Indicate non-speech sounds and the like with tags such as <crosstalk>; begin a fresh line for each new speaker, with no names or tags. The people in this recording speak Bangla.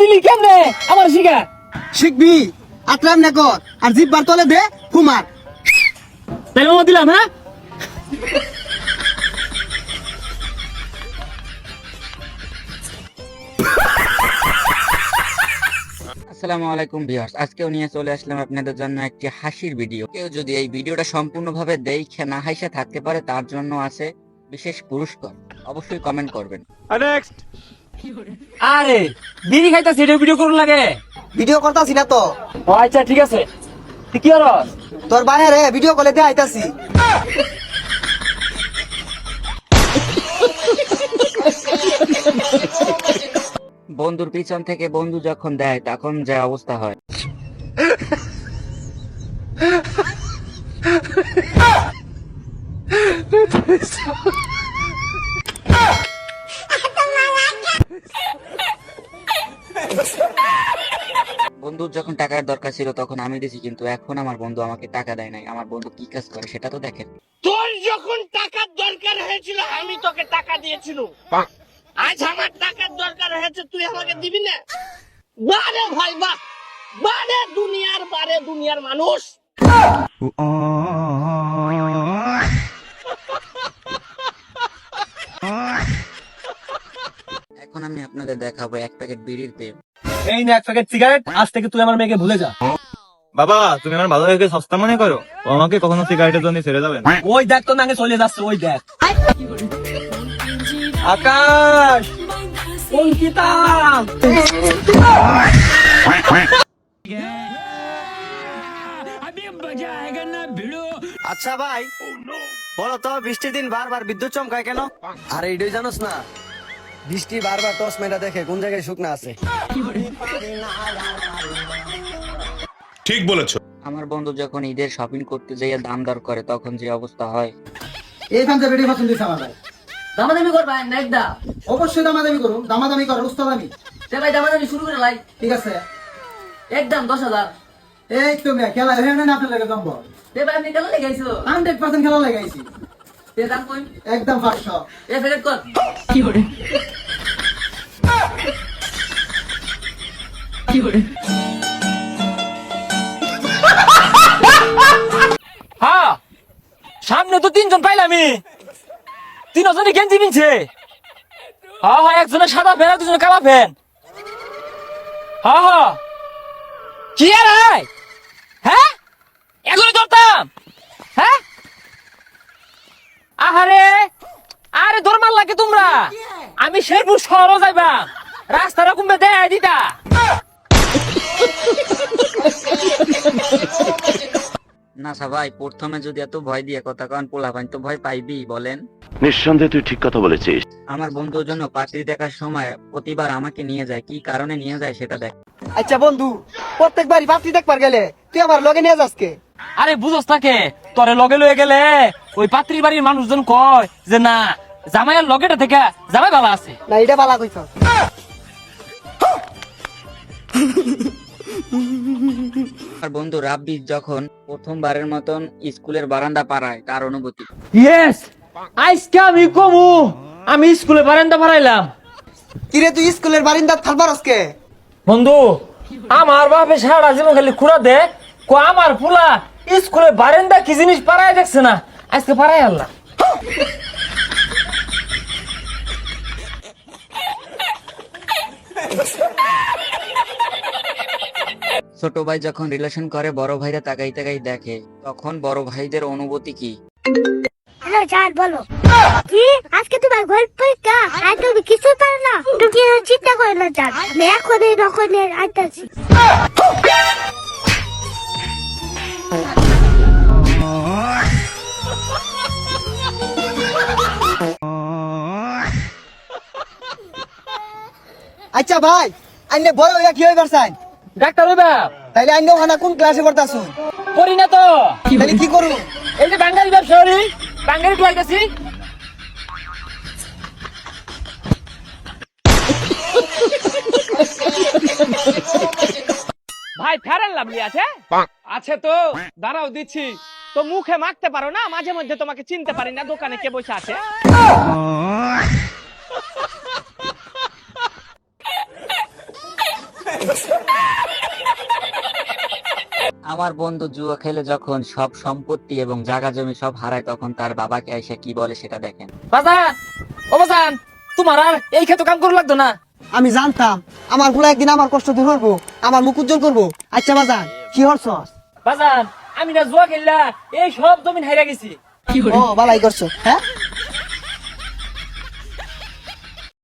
দিলি কেমনে? আমার শিখা।
শিখবি? আত্রাম না কর আর জিব্বার তলে দে
তাই মামা দিলাম হ্যাঁ?
আসসালামু আলাইকুম ভিউয়ার্স। আজকেও নিয়ে চলে আসলাম আপনাদের জন্য একটি হাসির ভিডিও। কেউ যদি এই ভিডিওটা সম্পূর্ণভাবে দেখে না হাসে থাকতে পারে তার জন্য আছে বিশেষ পুরস্কার। অবশ্যই কমেন্ট করবেন।
আরে বিড়ি খাইতাছি এটা ভিডিও করুন লাগে।
ভিডিও করতাছি না তো।
ও আচ্ছা ঠিক আছে। তুই কি করস?
তোর বাইরে ভিডিও কলে দিয়ে আইতাছি।
বন্ধুর পিছন থেকে বন্ধু যখন দেয় তখন যে অবস্থা হয়। বন্ধুর যখন টাকার দরকার ছিল তখন আমি দিছি কিন্তু এখন আমার বন্ধু আমাকে টাকা দেয় নাই। আমার বন্ধু কি কাজ করে সেটা তো দেখেন।
তোর যখন টাকার দরকার হয়েছিল আমি তোকে টাকা দিয়েছিল আজ আমার টাকার দরকার হয়েছে তুই আমাকে দিবি না? বারে ভাই বাহ। বারে দুনিয়ার বারে দুনিয়ার মানুষ
এখন আমি আপনাদের দেখাবো এক প্যাকেট বিড়ির প্রেম।
এই না এক প্যাকেট সিগারেট আজ থেকে তুই আমার মেয়েকে ভুলে যা।
বাবা তুমি আমার ভালো থেকে সস্তা মনে করো? ও আমাকে কখনো সিগারেটের জন্য ছেড়ে যাবে না।
ওই দেখ তো নাকে চলে যাচ্ছে ওই দেখ। আকাশ অঙ্কিতা।
আচ্ছা ভাই বলো তো বৃষ্টির দিন বারবার বিদ্যুৎ চমকায় কেন? আরে এটাই জানোস না বৃষ্টি বারবার টস মেটা দেখে কোন জায়গায় শুকনা আছে।
ঠিক বলেছ।
আমার বন্ধু যখন ঈদের শপিং করতে যাইয়ে দাম দর করে তখন যে অবস্থা হয়।
এইখান থেকে ভিডিও পছন্দ হয়েছে আমার ভাই
দামাদামি করবা না একদা
অবশ্যই দামাদামি করুন দামাদামি করার উস্তাদ আমি
সে ভাই দামাদামি শুরু করে লাই।
ঠিক আছে।
একদম দশ হাজার।
এই তো মেয়ে খেলা হয়ে না আপনার লাগে জম্ব
সে ভাই আপনি কেন লেগেছো
হান্ড্রেড পার্সেন্ট খেলা লাগাইছি।
সে দাম কই?
একদম পাঁচশো।
এ ফেরত কর। কি করে কি করে
হ্যাঁ সামনে তো তিনজন পাইলামি তিনজনই গেঞ্জি হ্যাঁ হ্যাঁ সাদা কালা হ্যাঁ লাগে আমি শেরপুর শহরও যাইবা রাস্তাটা কুমবে দেয়
না সবাই প্রথমে যদি এত ভয় দিয়ে কথা কন পোলাপান তো ভয় পাইবি বলেন।
নিঃসন্দেহে তুই ঠিক কথা বলেছিস।
আমার বন্ধুর জন্য পাত্রী দেখার সময় প্রতিবার আমাকে নিয়ে যায় কি কারণে নিয়ে যায় সেটা দেখ।
আচ্ছা বন্ধু প্রত্যেকবারই পাত্রী দেখবার গেলে তুই আমার লগে নিয়ে যাস কে?
আরে বুঝস তাকে তোরে লগে লয়ে গেলে ওই পাত্রীর বাড়ির মানুষজন কয় যে না জামাইয়ের লগেটা থেকে জামাই ভালো আছে।
না এটা বালা কইছ <laughs>
আমার বন্ধু রাব্বি যখন প্রথমবারের মতন স্কুলের বারান্দা পাড়ায় তার অনুভূতি।
ইয়েস আজকে আমি কমু। আমি স্কুলে বারান্দা বাড়াইলাম
কিরে তুই স্কুলের বারিন্দার থালবারস কে
বন্ধু আমার বাপে সারা জীবন খালি খুঁড়া দে কো আমার ফুলা স্কুলে বারান্দা কি জিনিস পাড়ায় দেখছে না? আজকে পাড়াই আল্লাহ
ছোট ভাই যখন রিলেশন করে বড় ভাইরা তাকাই তাকাই দেখে। তখন বড় ভাইদের অনুভূতি কি?
হ্যালো জান বলো। কি? আজকে তোমার পরীক্ষা আর তুমি কিছু পারো না? তুমি চিন্তা করো না জান। আমি এখনই নখনের আইতাছি
আচ্ছা ভাই আইনে বড় হইয়া কি হইবার চাই?
ডাক্তার হইবা
তাইলে আইনে ওখানে কোন ক্লাসে পড়তাছুন?
করি না তো।
তাইলে কি করু
এই যে বাঙালি ব্যবসা করি বাঙালি টুয়াইতেছি ভাই ফেরান লাভলি আছে? আছে তো। দাঁড়াও দিচ্ছি। তো মুখে মাখতে পারো না মাঝে মধ্যে তোমাকে চিনতে পারি না দোকানে কে বসে আছে?
আমার বন্ধু জুয়া খেলে যখন সব সম্পত্তি এবং জায়গা জমি সব হারায় তখন তার বাবাকে এসে কি বলে সেটা দেখেন।
বাজান! ও বাজান! তোমার আর এই ক্ষেত্রে কাম করে লাগতো না?
আমি জানতাম আমারগুলো একদিন আমার কষ্ট দূর করব আমার মুখ উজ্জ্বল করব। আচ্ছা বাজান কি হরছস
বাজান আমি না জুয়া খেললা এই সব জমিন হাইরা গেছি।
ও বালাই করছ হ্যাঁ?